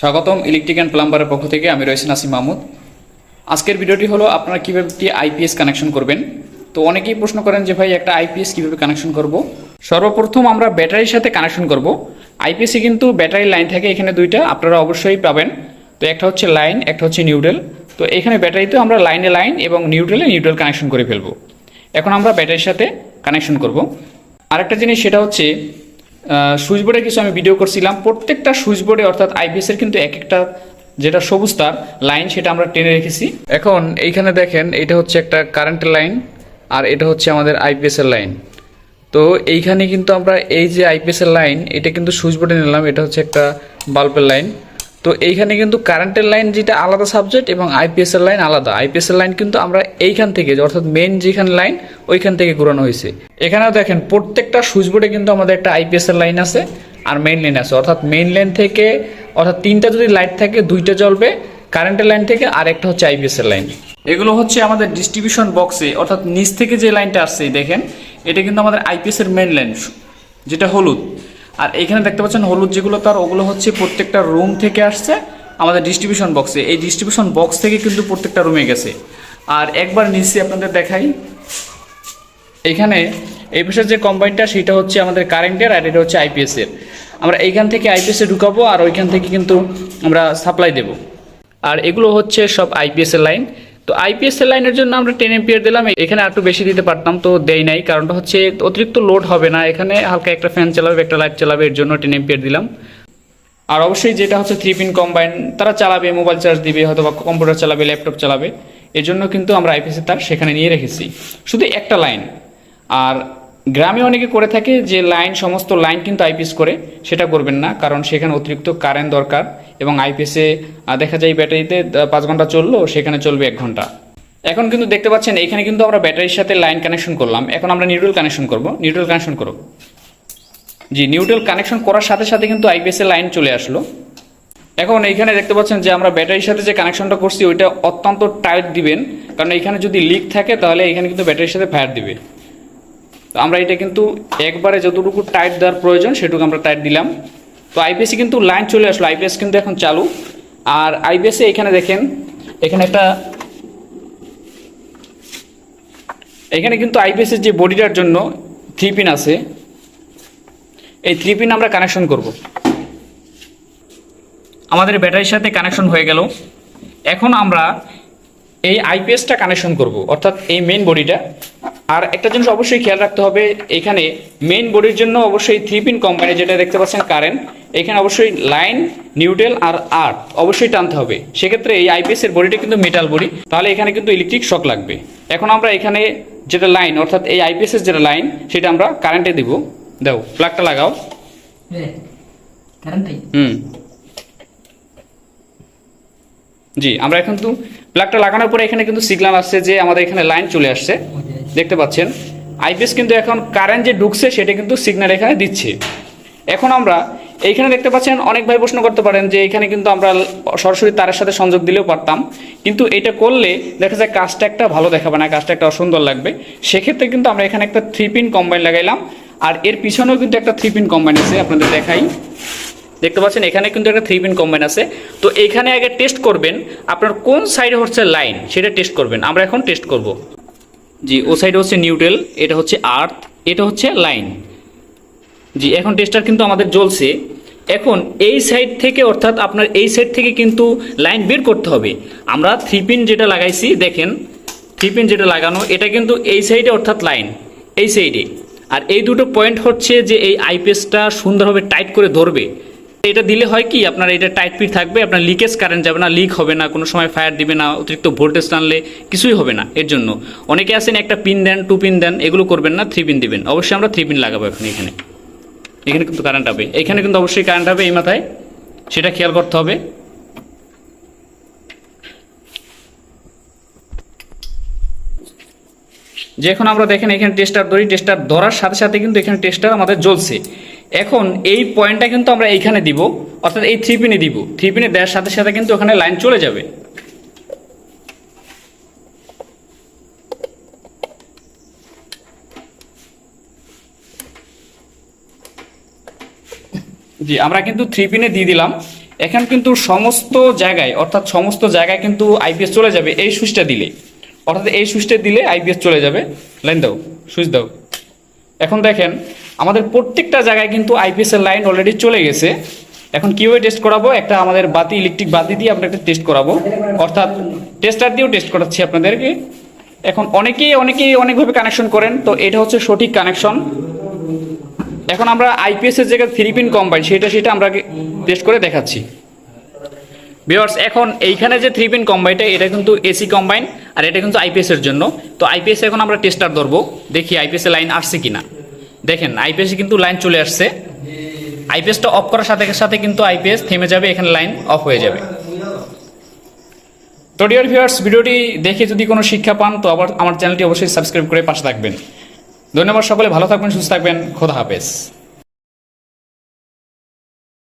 স্বাগতম electric and প্লাম্বারের পক্ষ থেকে আমি রয়েছি নাসিম মাহমুদ। আজকের ভিডিওটি হলো আপনারা কীভাবে একটি আইপিএস কানেকশন করবেন। তো অনেকেই প্রশ্ন করেন যে ভাই, একটা আইপিএস কীভাবে কানেকশন করব? সর্বপ্রথম আমরা ব্যাটারির সাথে কানেকশন করব। আইপিএসে কিন্তু ব্যাটারি লাইন থাকে এখানে দুইটা, আপনারা অবশ্যই পাবেন। তো একটা হচ্ছে লাইন একটা হচ্ছে নিউট্রাল তো এখানে ব্যাটারিতে আমরা লাইনে লাইন এবং নিউট্রালে নিউট্রাল কানেকশন করে ফেলব। এখন আমরা ব্যাটারির সাথে কানেকশন করব। আরেকটা জিনিস সেটা হচ্ছে সুইচ বোর্ডে কিছু আমি ভিডিও করছিলাম। প্রত্যেকটা সুইচবোর্ডে অর্থাৎ আইপিএস এর কিন্তু এক একটা যেটা সবুজ তার লাইন সেটা আমরা টেনে রেখেছি। এখন এইখানে দেখেন, এটা হচ্ছে একটা কারেন্টের লাইন আর এটা হচ্ছে আমাদের আইপিএসের লাইন তো এইখানে কিন্তু আমরা এই যে আইপিএসের লাইন এটা কিন্তু সুইচবোর্ডে নিলাম, এটা হচ্ছে একটা বাল্বের লাইন তো এইখানে কিন্তু কারেন্টের লাইন যেটা আলাদা সাবজেক্ট এবং আইপিএস এর লাইন আলাদা। আইপিএস এর লাইন কিন্তু আমরা এইখান থেকে অর্থাৎ মেন যেখানে লাইন ওইখান থেকে ঘুরানো হয়েছে। এখানেও দেখেন, প্রত্যেকটা সুইচ বোর্ডে কিন্তু আমাদের একটা আইপিএস এর লাইন আছে আর মেইন লাইন আছে। অর্থাৎ মেইন লাইন থেকে, অর্থাৎ তিনটা যদি লাইট থাকে, দুইটা জ্বলবে। কারেন্টের লাইন থেকে আর একটা হচ্ছে আইপিএস এর লাইন এগুলো হচ্ছে আমাদের ডিস্ট্রিবিউশন বক্সে অর্থাৎ নিচ থেকে যে লাইনটা আসছে দেখেন, এটা কিন্তু আমাদের আইপিএস এর মেইন লাইন যেটা হলুদ। আর এখানে দেখতে পাচ্ছেন হলুদ যেগুলো তার, ওগুলো হচ্ছে প্রত্যেকটা রুম থেকে আসছে আমাদের ডিস্ট্রিবিউশন বক্সে এই ডিস্ট্রিবিউশন বক্স থেকে কিন্তু প্রত্যেকটা রুমে গেছে। আর একবার নিচে আপনাদের দেখাই। এখানে এই পাশের যে কম্বাইনটা সেটা হচ্ছে আমাদের কারেন্টের আর এটা হচ্ছে আইপিএস এর। আমরা এইখান থেকে আইপিএস ঢুকাবো আর ওইখান থেকে কিন্তু আমরা সাপ্লাই দেব। আর এগুলো হচ্ছে সব আইপিএস এর লাইন তো আইপিএস এর লাইনের জন্য আমরা টেন এম্পিয়ার দিলাম। এখানে একটু বেশি দিতে পারতাম, তো দেই নাই। কারণটা হচ্ছে অতিরিক্ত লোড হবে না। এখানে হালকা একটা ফ্যান চালাবে, একটা লাইট চালাবে, এর জন্য টেন এম্পিয়ার দিলাম। আর অবশ্যই যেটা হচ্ছে থ্রি পিন কম্বাইন তারা চালাবে মোবাইল চার্জ দিবে, হয়তো বা কম্পিউটার চালাবে ল্যাপটপ চালাবে। এর জন্য কিন্তু আমরা আইপিএসের তার সেখানে নিয়ে রেখেছি। শুধু একটা লাইন আর গ্রামে অনেকে করে থাকে যে লাইন সমস্ত লাইন কিন্তু আইপিএস করে, সেটা করবেন না, কারণ সেখানে অতিরিক্ত কারেন্ট দরকার। এবং আইপিএসে দেখা যায় ব্যাটারিতে পাঁচ ঘণ্টা চলল, সেখানে চলবে এক ঘণ্টা। এখন কিন্তু দেখতে পাচ্ছেন এখানে কিন্তু আমরা ব্যাটারির সাথে লাইন কানেকশন করলাম। এখন আমরা নিউট্রাল কানেকশন করব। নিউট্রাল কানেকশন করব জি নিউট্রাল কানেকশন করার সাথে সাথে কিন্তু আইপিএস লাইন চলে আসলো। এখন এইখানে দেখতে পাচ্ছেন যে আমরা ব্যাটারির সাথে যে কানেকশনটা করছি, ওইটা অত্যন্ত টাইট দিবেন। কারণ এখানে যদি লিক থাকে, তাহলে এখানে কিন্তু ব্যাটারির সাথে ফায়ার দিবে। তো আমরা এটা কিন্তু একবারে যতটুকু টাইট দেওয়ার প্রয়োজন, সেটুকু আমরা টাইট দিলাম। তো আইপিএসে কিন্তু লাইন চলে আসলো। আইপিএস কিন্তু এখন চালু। আর আইপিএসে এখানে দেখেন, এখানে একটা এখানে কিন্তু আইপিএস এর যে বডিটার জন্য থ্রি পিন আছে, এই থ্রি পিন আমরা কানেকশন করব। আমাদের ব্যাটারির সাথে কানেকশন হয়ে গেল। এখন আমরা এই আইপিএসটা কানেকশন করব, অর্থাৎ এই মেইন বডিটা আর একটা জিনিস অবশ্যই খেয়াল রাখতে হবে এখানে মেইন বডির জন্য অবশ্যই থ্রি পিন কোম্পানি যেটা দেখতে পাচ্ছেন কারেন্ট এখানে অবশ্যই লাইন নিউট্রেল আর আর্ট অবশ্যই টানতে হবে। সেক্ষেত্রে এই আইপিএস এর বডিটা কিন্তু মেটাল বডি তাহলে এখানে কিন্তু ইলেকট্রিক শক লাগবে। এখন আমরা এখানে যেটা লাইন অর্থাৎ এই আইপিএস এর যেটা লাইন সেটা আমরা কারেন্টে দিব। দাও প্লাগটা লাগাও। হুম। জি আমরা এখন তো প্লাগটা লাগানোর পরে এখানে কিন্তু সিগন্যাল আসছে যে আমাদের এখানে লাইন চলে আসছে। দেখতে পাচ্ছেন। আইপিএস কিন্তু এখন কারেন্ট যে ঢুকছে, সেটা কিন্তু সিগন্যাল এখানে দিচ্ছে। এখন আমরা এইখানে দেখতে পাচ্ছেন, অনেক ভাই প্রশ্ন করতে পারেন যে এখানে কিন্তু আমরা সরাসরি তারের সাথে সংযোগ দিলেও পারতাম। কিন্তু এটা করলে দেখা যায় কাজটা একটা ভালো দেখাবে না, কাজটা একটা অসুন্দর লাগবে। সেক্ষেত্রে কিন্তু আমরা এখানে একটা থ্রি পিন কম্বাইন লাগাইলাম। আর এর পিছনেও কিন্তু একটা থ্রি পিন কম্বাইন আছে, আপনাদের দেখাই। দেখতে পাচ্ছেন, এখানে কিন্তু একটা থ্রি পিন কম্বাইন আছে। তো এখানে আগে টেস্ট করবেন, আপনার কোন সাইডে হচ্ছে লাইন সেটা টেস্ট করবেন। আমরা এখন টেস্ট করব। জি, ও সাইডে হচ্ছে নিউট্রেল এটা হচ্ছে আর্থ এটা হচ্ছে লাইন জি, এখন টেস্টার কিন্তু আমাদের জ্বলছে। এখন এই সাইড থেকে, অর্থাৎ আপনার এই সাইড থেকে কিন্তু লাইন বের করতে হবে। আমরা থ্রি পিন যেটা লাগাইছি, দেখেন থ্রি পিন যেটা লাগানো, এটা কিন্তু এই সাইডে অর্থাৎ লাইন এই সাইডে আর এই দুটো পয়েন্ট হচ্ছে যে এই আইপিএসটা সুন্দরভাবে টাইট করে ধরবে। এটা দিলে হয় কি, আপনার এটা টাইট পিট থাকবে, আপনার লিকেজ কারেন্ট যাবে না লিক হবে না, কোনো সময় ফায়ার দিবে না, অতিরিক্ত ভোল্টেজ টানলে কিছুই হবে না এর জন্য। অনেকে আছেন একটা পিন দেন টু পিন দেন, এগুলো করবেন না থ্রি পিন দিবেন। অবশ্যই আমরা থ্রি পিন লাগাবো এখন এখানে। এখানে কিন্তু কারেন্ট হবে। এখানে কিন্তু অবশ্যই কারেন্ট হবে এই মাথায়। সেটা খেয়াল করতে হবে। যে এখন আমরা দেখেন এখানে টেস্টার ধরি টেস্টার ধরার সাথে সাথে কিন্তু এখানে টেস্টার আমাদের জ্বলছে। এখন এই পয়েন্টটা কিন্তু আমরা এইখানে দিব, অর্থাৎ এই থ্রি পিনে দিব। থ্রি পিনে দেওয়ার সাথে সাথে কিন্তু ওখানে লাইন চলে যাবে। জি, আমরা কিন্তু থ্রি পিনে দিয়ে দিলাম। এখন কিন্তু সমস্ত জায়গায়, অর্থাৎ সমস্ত জায়গায় কিন্তু আইপিএস চলে যাবে এই সুইচটা দিলে। অর্থাৎ এই সুইচটা দিলে আইপিএস চলে যাবে। লাইন দাও, সুইচ দাও। এখন দেখেন, আমাদের প্রত্যেকটা জায়গায় কিন্তু আইপিএস এর লাইন অলরেডি চলে গেছে। এখন কীভাবে টেস্ট করাবো? একটা আমাদের বাতি ইলেকট্রিক বাতি দিয়ে আমরা একটা টেস্ট করাবো। অর্থাৎ টেস্টার দিয়েও টেস্ট করাচ্ছি আপনাদেরকে। এখন অনেকেই অনেকেই অনেকভাবে কানেকশন করেন, তো এটা হচ্ছে সঠিক কানেকশন এখন আমরা আইপিএস এর জায়গায় থ্রি পিন কম্বাইন সেটা সেটা আমরা টেস্ট করে দেখাচ্ছি। ভিওর্স এখন এইখানে যে থ্রি পিন কম্বাইনটা এটা কিন্তু এসি কম্বাইন আর এটা কিন্তু আইপিএস এর জন্য। তো আইপিএস এখন আমরা টেস্টার ধরবো, দেখি আইপিএস লাইন আসছে কিনা। দেখেন আইপিএস কিন্তু লাইন চলে আসছে। আইপিএসটা অফ করার সাথে সাথে কিন্তু আইপিএস থেমে যাবে, এখানে লাইন অফ হয়ে যাবে। তো ডিয়ার ভিউয়ার্স ভিডিওটি দেখে যদি কোনো শিক্ষা পান, তো আবার আমার চ্যানেলটি অবশ্যই সাবস্ক্রাইব করে পাশে থাকবেন। ধন্যবাদ সকলে, ভালো থাকবেন, সুস্থ থাকবেন, খোদা হাফেজ।